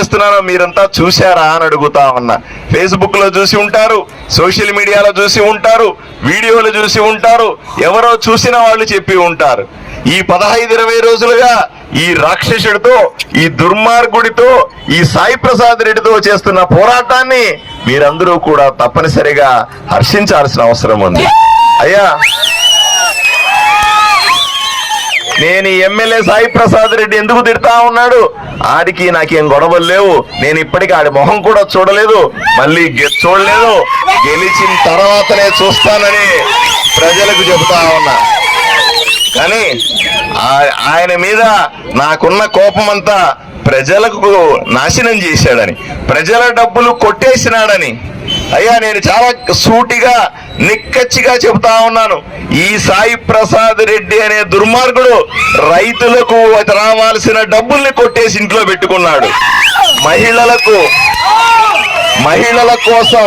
చేస్తున్నానో మీరంతా చూశారా అని అడుగుతా ఉన్నా. ఫేస్బుక్లో చూసి ఉంటారు సోషల్ మీడియాలో చూసి ఉంటారు వీడియోలు చూసి ఉంటారు ఎవరో చూసిన వాళ్ళు చెప్పి ఉంటారు. ఈ పదహైదు ఇరవై రోజులుగా ఈ రాక్షసుడితో ఈ దుర్మార్గుడితో ఈ సాయి ప్రసాద్ రెడ్డితో చేస్తున్న పోరాటాన్ని మీరందరూ కూడా తప్పనిసరిగా హర్షించాల్సిన అవసరం ఉంది. అయ్యా నేను ఎమ్మెల్యే సాయి ప్రసాద్ రెడ్డి ఎందుకు తిడతా ఉన్నాడు? ఆడికి నాకేం గొడవలు లేవు. నేను ఇప్పటికీ ఆడి మొహం కూడా చూడలేదు. మళ్ళీ గె- చూడలేదు. గెలిచిన తర్వాతనే చూస్తానని ప్రజలకు చెబుతా ఉన్నా. కానీ ఆ- ఆయన మీద నాకున్న కోపం అంతా ప్రజలకు నాశనం చేశాడని ప్రజల డబ్బులు కొట్టేసినాడని అయ్యా నేను చాలా సూటిగా నిక్కచ్చిగా చెబుతా ఉన్నాను. ఈ సాయి ప్రసాద్ రెడ్డి అనే దుర్మార్గుడు రైతులకు రావాల్సిన డబ్బుల్ని కొట్టేసి ఇంట్లో పెట్టుకున్నాడు. మహిళలకు మహిళల కోసం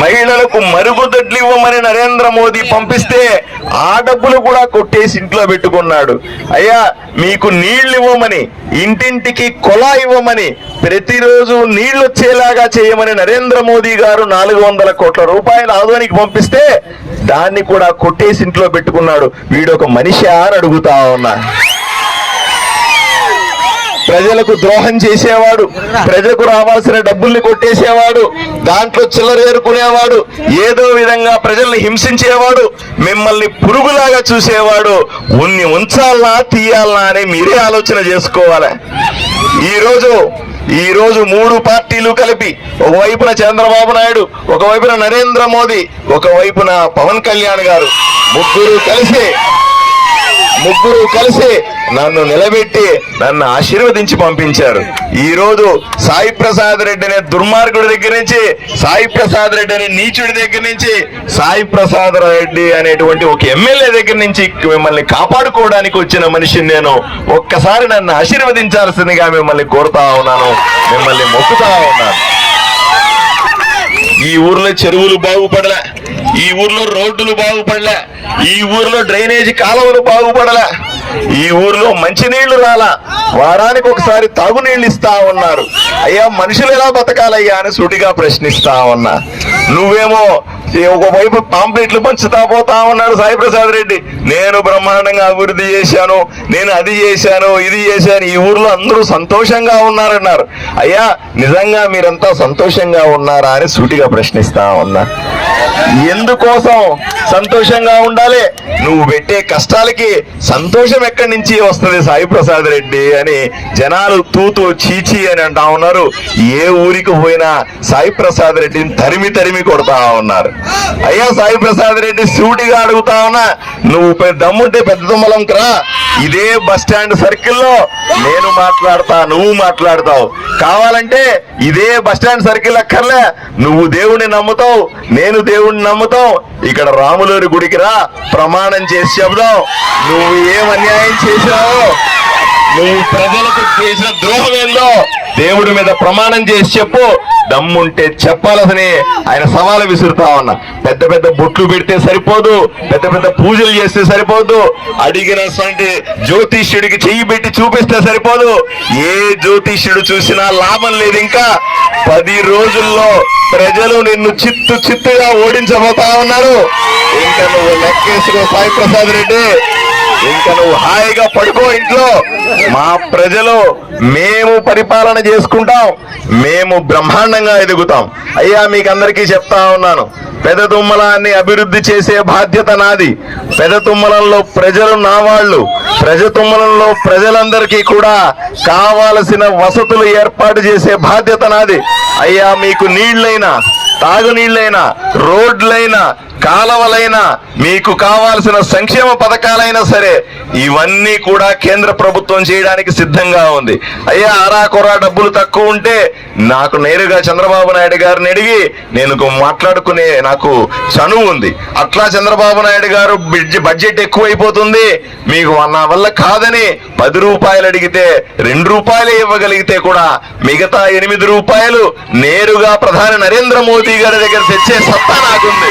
మహిళలకు మరుగుదొడ్లు ఇవ్వమని నరేంద్ర మోదీ పంపిస్తే ఆ డబ్బులు కూడా కొట్టేసి ఇంట్లో పెట్టుకున్నాడు. అయ్యా మీకు నీళ్ళు ఇవ్వమని ఇంటింటికి కొలా ఇవ్వమని ప్రతిరోజు నీళ్ళు వచ్చేలాగా చేయమని నరేంద్ర మోదీ గారు నాలుగు వందల కోట్ల రూపాయల ఆదోనికి పంపిస్తే దాన్ని కూడా కొట్టేసి ఇంట్లో పెట్టుకున్నాడు. వీడొక మనిషి అని అడుగుతా ఉన్నా. ప్రజలకు ద్రోహం చేసేవాడు ప్రజలకు రావాల్సిన డబ్బుల్ని కొట్టేసేవాడు దాంట్లో చిల్లరేరుకునేవాడు ఏదో విధంగా ప్రజల్ని హింసించేవాడు మిమ్మల్ని పురుగులాగా చూసేవాడు. ఉన్ని ఉంచాలనా తీయాలనా అని మీరే ఆలోచన చేసుకోవాలి. ఈ రోజు ఈ రోజు మూడు పార్టీలు కలిపి ఒకవైపున చంద్రబాబు నాయుడు ఒకవైపున నరేంద్ర మోదీ ఒకవైపున పవన్ కళ్యాణ్ గారు ముగ్గురు కలిసి ముగ్గురు కలిసి నన్ను నిలబెట్టి నన్ను ఆశీర్వదించి పంపించారు. ఈ రోజు సాయి ప్రసాద్ రెడ్డి అనే దుర్మార్గుడి దగ్గర నుంచి సాయి ప్రసాద్ రెడ్డి అనే నీచుడి దగ్గర నుంచి సాయి ప్రసాద్ రెడ్డి అనేటువంటి ఒక ఎమ్మెల్యే దగ్గర నుంచి మిమ్మల్ని కాపాడుకోవడానికి వచ్చిన మనిషిని నేను ఒక్కసారి నన్ను ఆశీర్వదించాల్సిందిగా మిమ్మల్ని కోరుతా ఉన్నాను. మిమ్మల్ని మొక్కుతా ఉన్నాను. ఈ ఊర్లో చెరువులు బాగుపడలే. ఈ ఊర్లో రోడ్డులు బాగుపడలే. ఈ ఊర్లో డ్రైనేజీ కాలువలు బాగుపడలే. ఈ ఊర్లో మంచినీళ్ళు రాలా. వారానికి ఒకసారి తాగునీళ్ళు ఇస్తా ఉన్నారు. అయ్యా మనుషులు ఎలా బతకాలయ్యా అని సుటిగా ప్రశ్నిస్తా ఉన్నా. నువ్వేమో ఒకవైపు పాంప్లెట్లు పంచుతా పోతా ఉన్నాడు సాయి ప్రసాద్ రెడ్డి. నేను బ్రహ్మాండంగా అభివృద్ధి చేశాను నేను అది చేశాను ఇది చేశాను. ఈ ఊర్లో అందరూ సంతోషంగా ఉన్నారన్నారు. అయ్యా నిజంగా మీరంతా సంతోషంగా ఉన్నారా అని సూటిగా ప్రశ్నిస్తా ఉన్నా. ఎందుకోసం సంతోషంగా ఉండాలి? నువ్వు పెట్టే కష్టాలకి సంతోషం ఎక్కడి నుంచి వస్తుంది సాయి ప్రసాద్ రెడ్డి అని జనాలు తూతూ చీచి అని అంటా ఉన్నారు. ఏ ఊరికి పోయినా సాయి ప్రసాద్ రెడ్డిని తరిమి తరిమి కొడతా ఉన్నారు. అయ్యా సాయి ప్రసాద్ రెడ్డి సూటిగా అడుగుతా ఉన్నా నువ్వు దమ్ముంటే పెద్ద తుమ్మలంకి రా ఇదే బస్ స్టాండ్ సర్కిల్లో నేను మాట్లాడతా నువ్వు మాట్లాడతావు. కావాలంటే ఇదే బస్ స్టాండ్ సర్కిల్ అక్కర్లే. నువ్వు దేవుణ్ణి నమ్ముతావు నేను దేవుణ్ణి నమ్ముతావు. ఇక్కడ రాములూరి గుడికి రా ప్రమాణం చేసి చెబుదాం. నువ్వు ఏం అన్యాయం చేశావో నువ్వు ప్రజలకు చేసిన ద్రోహం ఏందో దేవుడి మీద ప్రమాణం చేసి చెప్పు. దమ్ముంటే చెప్పాలని ఆయన సవాలు విసురుతా ఉన్నా. పెద్ద పెద్ద బొట్లు పెడితే సరిపోదు. పెద్ద పెద్ద పూజలు చేస్తే సరిపోదు. అడిగినటువంటి జ్యోతిష్యుడికి చెయ్యి పెట్టి చూపిస్తే సరిపోదు. ఏ జ్యోతిష్యుడు చూసినా లాభం లేదు ఇంకా. పది రోజుల్లో ప్రజలు నిన్ను చిత్తు చిత్తుగా ఓడించబోతా ఉన్నారు. ఇంకా నువ్వు లెక్కేసుకో సాయి ప్రసాద్ రెడ్డి. ఇంకా నువ్వు హాయిగా పడుకో ఇంట్లో. మా ప్రజలు మేము పరిపాలన చేసుకుంటాం మేము బ్రహ్మాండంగా ఎదుగుతాం. అయ్యా మీకు అందరికీ చెప్తా ఉన్నాను. పెద తుమ్మలాన్ని అభివృద్ధి చేసే బాధ్యత నాది. పెద తుమ్మలంలో ప్రజలు నా వాళ్ళు. ప్రజ తుమ్మలంలో ప్రజలందరికీ కూడా కావాల్సిన వసతులు ఏర్పాటు చేసే బాధ్యత నాది. అయ్యా మీకు నీళ్ళైనా తాగునీళ్ళైనా రోడ్లైన కాలవలైన మీకు కావాల్సిన సంక్షేమ పథకాలైనా సరే ఇవన్నీ కూడా కేంద్ర ప్రభుత్వం చేయడానికి సిద్ధంగా ఉంది. అయ్యా అరా కొరా డబ్బులు తక్కువ ఉంటే నాకు నేరుగా చంద్రబాబు నాయుడు గారిని అడిగి నేను మాట్లాడుకునే నాకు చనువు ఉంది. అట్లా చంద్రబాబు నాయుడు గారు బడ్జెట్ ఎక్కువైపోతుంది. మీకు నా వల్ల కాదని పది రూపాయలు అడిగితే రెండు రూపాయలు ఇవ్వగలిగితే కూడా మిగతా ఎనిమిది రూపాయలు నేరుగా ప్రధాని నరేంద్ర మోదీ గారి దగ్గర తెచ్చే సత్తా నాకుంది.